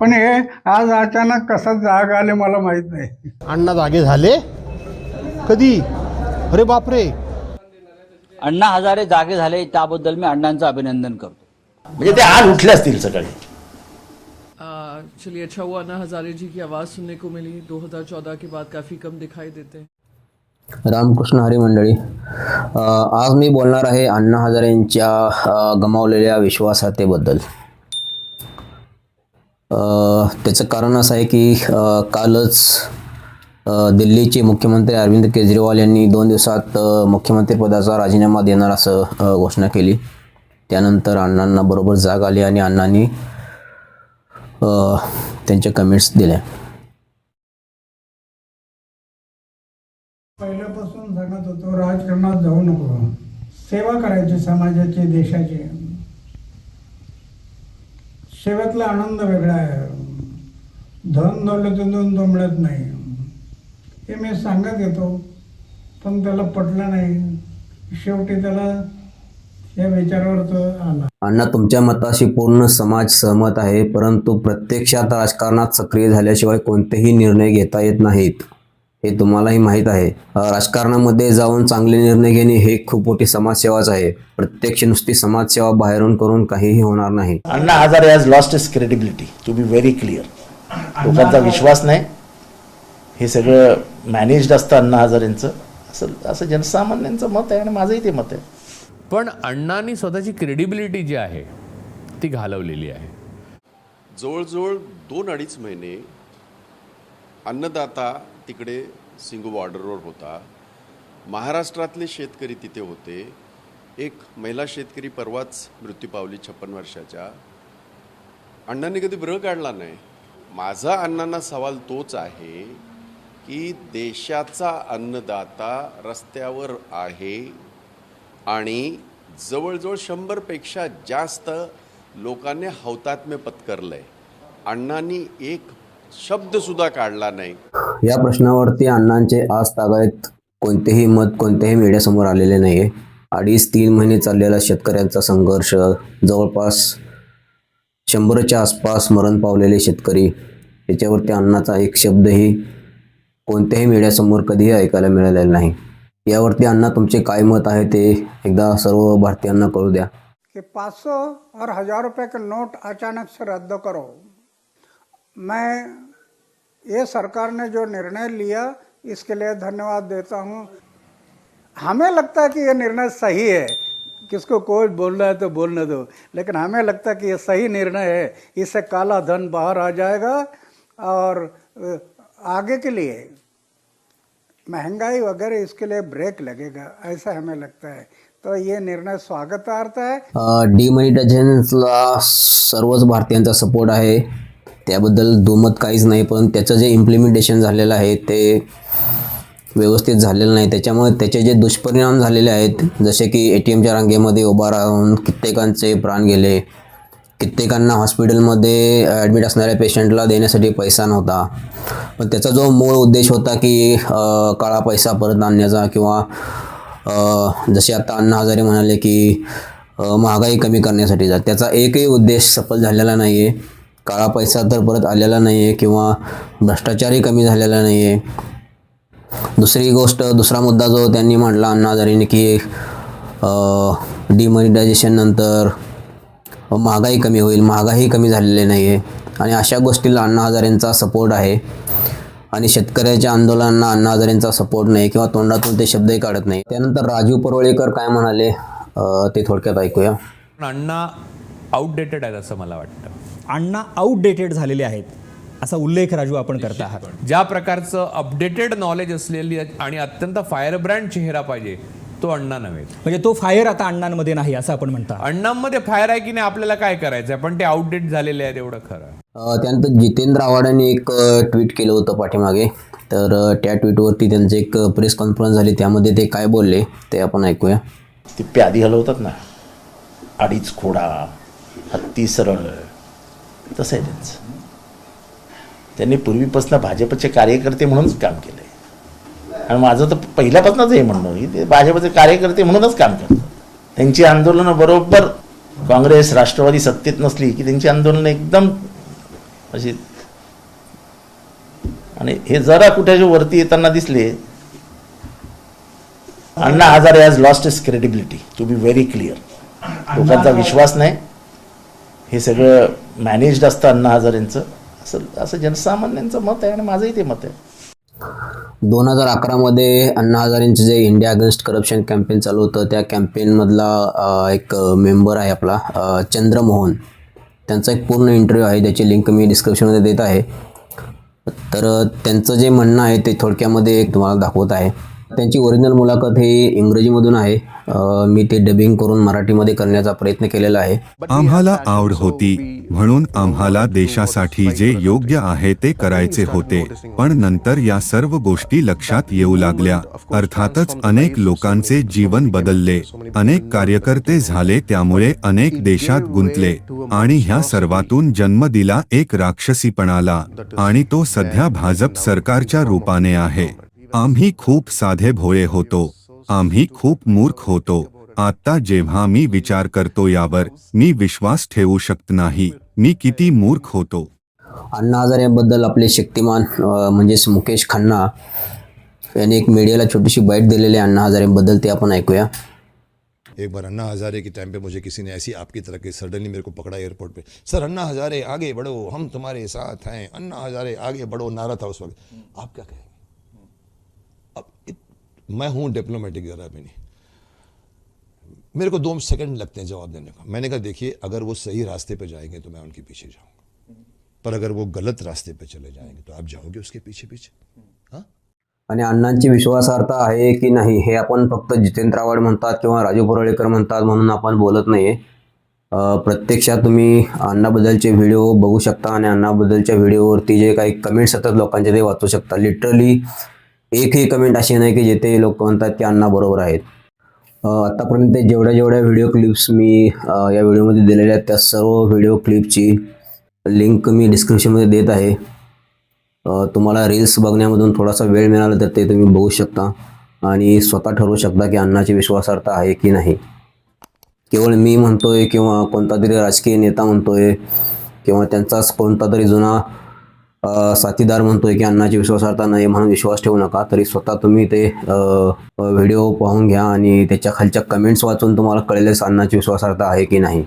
पण हे आज अचानक कसं जाग आले मला माहीत नाही. अण्णा जागे झाले? कधी? अरे बापरे. अण्णा हजारे जागे झाले त्याबद्दल मी अण्णांचं अभिनंदन करतो. म्हणजे ते आज उठले असतील सकाळी. आ, चलिए अच्छा हुआ अन्ना हजारे जी की आवाज़ सुनने को मिली। 2014 के बाद काफ़ी कम दिखाई देते हैं। रामकृष्ण हरी मंडळी आज मी बोलणार आहे अण्णा हजारे यांच्या अ, गमावलेल्या विश्वासातेबद्दल. त्याचं कारण असं आहे की कालच दिल्लीचे मुख्यमंत्री अरविंद केजरीवाल यांनी दोन दिवसात मुख्यमंत्रीपदाचा राजीनामा देणार असं घोषणा केली. त्यानंतर अण्णांना बरोबर जाग आली आणि अण्णांनी त्यांच्या कमेंट्स दिल्या. पहिल्यापासून सांगत होतो राजकारणात जाऊ नको. सेवा करायची समाजाची देशाची. सेवेतला आनंद वेगळा आहे. धन दौलतीतून तो मिळत नाही. हे मी सांगत येतो पण त्याला पटलं नाही. शेवटी त्याला या विचारावर तो आला. अण्णा तुमच्या मताशी पूर्ण समाज सहमत आहे परंतु प्रत्यक्षात राजकारणात सक्रिय झाल्याशिवाय कोणतेही निर्णय घेता येत नाहीत. हे तुम्हालाही माहीत आहे. राजकारणामध्ये जाऊन चांगले निर्णय घेणे हे खूप मोठी समाजसेवाच आहे. प्रत्यक्ष नुसती समाजसेवा बाहेरून करून काहीही होणार नाही. Anna Hazare has lost his credibility to be very clear लोकांचा विश्वास नाही. हे सगळं मॅनेज्ड असतं अण्णा हजारेंचं. असं असं जनसामान्यांचं मत आहे आणि माझंही ते मत आहे. पण अण्णांनी स्वतःची क्रेडिबिलिटी जी आहे ती घालवलेली आहे. जवळजवळ दोन अडीच महिने अन्नदाता तिकडे सिंगू बॉर्डरवर होता. महाराष्ट्रातले शेतकरी तिथे होते. एक महिला शेतकरी परवाच मृत्यू पावली छप्पन वर्षाच्या. अण्णांनी कधी ब्र काढला नाही. माझा अण्णांना सवाल तोच आहे की देशाचा अन्नदाता रस्त्यावर आहे आणि जवळजवळ शंभरपेक्षा जास्त लोकांनी हौतात्म्य पत्करलं आहे अण्णांनी एक शब्दसुद्धा काढला नाही. या प्रश्नावरती अण्णांचे आज तागायत कोणतेही मत कोणत्याही मीडियासमोर आलेले नाही आहे अडीच तीन महिने चाललेला शेतकऱ्यांचा संघर्ष जवळपास शंभरच्या आसपास मरण पावलेले शेतकरी याच्यावरती अण्णाचा एक शब्दही कोणत्याही मीडियासमोर कधीही ऐकायला मिळालेला नाही. यावरती अण्णा तुमचे काय मत आहे ते एकदा सर्व भारतीयांना कळू द्या. कि 500 और हजार रुपए का नोट अचानक से रद्द करो. मैं, ये सरकार ने जो निर्णय लिया, इसके लिए धन्यवाद देता हूँ। हमें लगता है कि ये निर्णय सही है। किसको कोई बोल रहा है तो बोलने दो, लेकिन हमें लगता है कि ये सही निर्णय है। इससे काला धन बाहर आ जाएगा और आगे के लिए महँगाई वगैरह इसके लिए ब्रेक लगेगा, ऐसा हमें लगता है। तो ये निर्णय स्वागतार्थ है। डिमॉनिटायझेशनला सर्वच भारतीयांचा सपोर्ट आहे. त्याबद्दल दुमत काहीच नाही पण त्याचं जे इम्प्लिमेंटेशन झालेलं आहे ते व्यवस्थित झालेलं नाही. त्याच्यामुळे त्याचे जे दुष्परिणाम झालेले आहेत जसे की ए टी एमच्या रांगेमध्ये उभा राहून कित्येकांचे प्राण गेले. कित्येकांना हॉस्पिटलमध्ये ॲडमिट असणाऱ्या पेशंटला देण्यासाठी पैसा नव्हता. पण त्याचा जो मूळ उद्देश होता की काळा पैसा परत आणण्याचा किंवा जसे आता अण्णा हजारे म्हणाले की महागाई कमी करण्यासाठीचा त्याचा एकही उद्देश सफल झालेला नाही आहे काळा पैसा तर परत आलेला नाही आहे किंवा भ्रष्टाचारही कमी झालेला नाही आहे दुसरी गोष्ट दुसरा मुद्दा जो त्यांनी मांडला अण्णा हजारेने की डिमॉनिटायझेशन नंतर महागाई कमी होईल महागाई कमी झालेली नाही आहे आणि अशा गोष्टीला अण्णा हजारेंचा सपोर्ट आहे. आणि शेतकऱ्याच्या आंदोलनांना अण्णा हजारेंचा सपोर्ट नाही किंवा तोंडातून ते शब्दही काढत नाही. त्यानंतर राजीव परोळेकर काय म्हणाले ते थोडक्यात ऐकूया. अण्णा आउटडेटेड आहेत असं मला वाटतं. अण्णा आउटडेटेड झालेले आहेत. असा उल्लेख राजू आपण करता आहात. ज्या प्रकारचं अपडेटेड नॉलेज असलेली आणि अत्यंत फायर ब्रँड चेहरा पाहिजे तो अण्णा नव्हे. म्हणजे तो फायर आता अण्णांमध्ये नाही असं आपण म्हणता. अण्णांमध्ये फायर आहे की नाही आपल्याला काय करायचं आहे पण ते आउटडेट झालेले आहेत एवढं खरं. त्यानंतर जितेंद्र आव्हाडांनी एक ट्विट केलं होतं पाठीमागे. तर त्या ट्विटवरती त्यांचं एक प्रेस कॉन्फरन्स झाली. त्यामध्ये ते काय बोलले ते आपण ऐकूया. ते प्यादी हलवतात ना? अडीच खोडा हत्ती सरळ. तसं आहे त्यांचं. त्यांनी पूर्वीपासून भाजपचे कार्यकर्ते म्हणूनच काम केलं आहे आणि माझं तर पहिल्यापासूनच हे म्हणणं की ते भाजपचे कार्यकर्ते म्हणूनच काम करतात. त्यांची आंदोलनं बरोबर काँग्रेस राष्ट्रवादी सत्तेत नसली की त्यांची आंदोलनं एकदम अशी आणि हे जरा कुठे वरती येताना दिसले Anna Hazare has lost his credibility to be very clear लोकांचा विश्वास नाही. हे सगळं मॅनेज्ड असतं अण्णा हजारेंचं असं असं जनसामान्यांचं मत आहे आणि माझंही ते मत आहे. दोन हजार अकरामध्ये अण्णा हजारेंचं जे इंडिया अगेन्स्ट करप्शन कॅम्पेन चालू होतं त्या कॅम्पेनमधला एक मेंबर आहे आपला चंद्रमोहन. त्यांचा एक पूर्ण इंटरव्ह्यू आहे त्याची लिंक मी डिस्क्रिप्शनमध्ये देत आहे. तर त्यांचं जे म्हणणं आहे ते थोडक्यामध्ये एक तुम्हाला दाखवत आहे. त्यांची ओरिजिनल मुलाखत ही इंग्रजीमधून आहे. मी ते डबिंग करून मराठीमध्ये करण्याचा प्रयत्न केलेला आहे. आम्हाला आवड होती. म्हणून आम्हाला देशासाठी जे योग्य आहे ते करायचे होते. पण नंतर या सर्व गोष्टी लक्षात येऊ लागल्या. अर्थातच अनेक लोकांचे जीवन बदलले. अनेक कार्यकर्ते झाले त्यामुळे अनेक देशात गुंतले. आणि ह्या सर्वातून जन्म दिला एक राक्षसीपणाला. आणि तो सध्या भाजप सरकारच्या रूपाने आहे. आम्ही खूप साधे भोळे होतो आम्ही खूप मूर्ख होतो आता जेव्हा मी विचार करतो यावर मी विश्वास ठेवू शकत नाही मी किती मूर्ख होतो. अण्णा हजारेबद्दल आपले शक्तिमान म्हणजेच मुकेश खन्ना यांनी एक मीडियाला छोटीशी बाईट दिलेली आहे. अण्णा हजारेबद्दल ते आपण ऐकूया. एक बार अन्ना हज़ारे के टाइम पे मुझे किसी ने ऐसी आपकी तरह के सडनली मेरे को पकड़ा एयरपोर्ट पे। सर अन्ना हज़ारे आगे बढ़ो हम तुम्हारे साथ हैं। अन्ना हज़ारे आगे बढ़ो नारा था उस वक्त। आप क्या कहेंगे? मैं हूँ डिप्लोमेटिक ज़रा भी नहीं। मेरे को दो सेकंड लगते हैं जवाब देने का। मैंने कहा देखिए अगर वो सही रास्ते पे जाएंगे तो मैं उनके पीछे जाऊंगा। पर अगर वो गलत रास्ते पे चले जाएंगे तो आप जाओगे उसके पीछे पीछे हाँ? आणि अण्णांची विश्वासार्हता आहे की नाही हे आपण फक्त जितेंद्र आव्हाड म्हणतात किंवा राजू परोळेकर म्हणतात म्हणून आपण बोलत नाही प्रत्यक्षात तुम्ही अण्णाबद्दलचे व्हिडिओ बघू शकता आणि अण्णाबद्दलच्या व्हिडिओवरती जे काही कमेंट्स सतत लोकांचे ते वाचू शकता. लिटरली एकही कमेंट अशी नाही की जिथे लोक म्हणतात की अण्णा बरोबर आहेत. आत्तापर्यंत जेवढ्या जेवढ्या व्हिडिओ क्लिप्स मी या व्हिडिओमध्ये दिलेल्या आहेत त्या सर्व व्हिडिओ क्लिपची लिंक मी डिस्क्रिप्शनमध्ये देत आहे. तुम्हाला रील्स बघण्यामधून थोडासा वेळ मिळाला तर ते तुम्ही बघू शकता. आणि स्वतः ठरवू शकता की अण्णाची विश्वासार्हता आहे की नाही. केवळ मी म्हणतोय किंवा कोणता तरी राजकीय नेता म्हणतोय किंवा त्यांचाच कोणता तरी जुना साथीदार म्हणतोय की अन्नाची विश्वासार्हता नाही म्हणून विश्वास ठेवू नका. तरी स्वतः तुम्ही ते व्हिडिओ पाहून घ्या आणि त्याच्या खालच्या कमेंट्स वाचून तुम्हाला कळेलच अण्णाची विश्वासार्हता आहे की नाही.